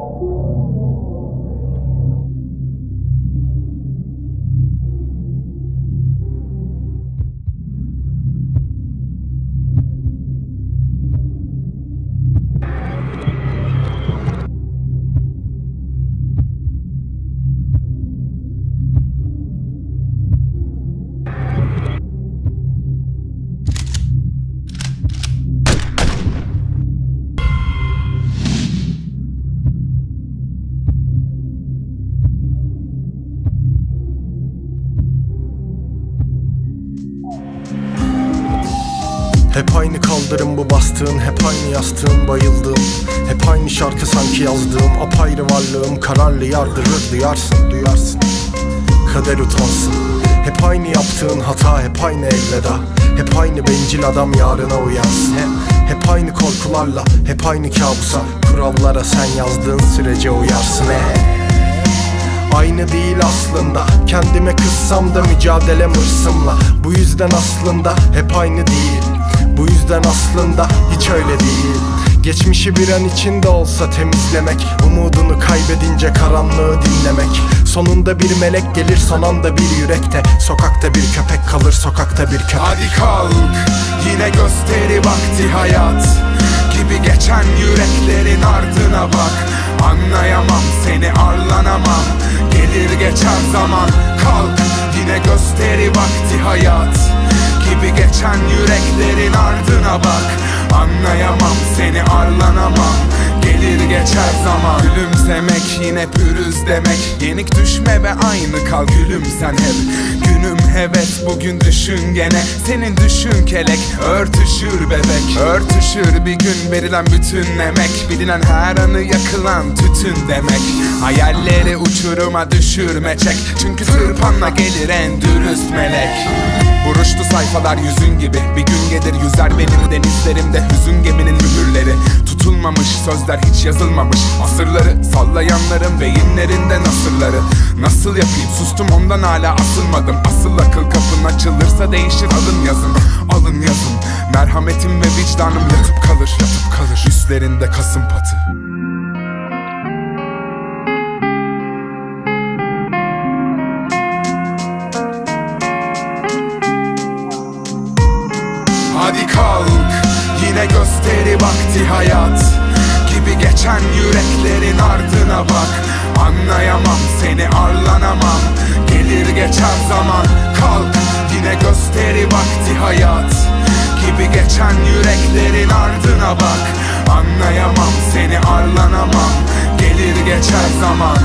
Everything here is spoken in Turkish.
うん。Hep aynı kaldırım bu bastığın Hep aynı yastığın bayıldığım. Hep aynı şarkı sanki yazdığım Apayrı varlığım kararlı yardırır Duyarsın duyarsın. Kader utansın. Hep aynı yaptığın hata Hep aynı elveda Hep aynı bencil adam yarına uyansın. Hep, hep aynı korkularla Hep aynı kabusa. Kurallara sen yazdığın sürece uyarsın. He. Aynı değil aslında. Kendime kızsam da mücadelem hırsımla. Bu yüzden aslında hep aynı değil Bu yüzden aslında hiç öyle değil. Geçmişi bir an içinde olsa temizlemek Umudunu kaybedince karanlığı dinlemek. Sonunda bir melek gelir son anda bir yürekte Sokakta bir köpek kalır sokakta bir köpek. Hadi kalk yine gösteri vakti hayat. Gibi geçen yüreklerin ardına bak. Anlayamam seni arlanamam. Gelir geçer zaman. Kalk yine gösteri vakti hayat Gibi geçen yüreklerin ardına bak. Anlayamam seni arlanamam. Gelir geçer zaman. Gülümsemek yine pürüz demek. Yenik düşme ve aynı kal. Gülüm sen hep Günüm heves bugün düşün gene. Senin düşün kelek örtüşür bebek. Örtüşür bir gün verilen bütün emek. Bilinen her anı yakılan tütün demek. Hayalleri uçuruma düşürme çek. Çünkü tırpanla gelir en dürüst melek. Buruştu sayfalar yüzün gibi. Bir gün gelir yüzer benim denizlerimde. Hüzün geminin Tutulmamış sözler hiç yazılmamış. Asırları sallayanların beyinlerinde nasırları Nasıl yapayım? Sustum ondan hala asılmadım. Asıl akıl kapın açılırsa değişir alın yazın. Alın yazın. Merhametim ve vicdanım yatıp kalır. Yatıp kalır. Üstlerinde kasım patı Yine gösteri vakti hayat Gibi geçen yüreklerin ardına bak. Anlayamam seni arlanamam. Gelir geçer zaman. Kalk Yine gösteri vakti hayat Gibi geçen yüreklerin ardına bak. Anlayamam seni arlanamam. Gelir geçer zaman.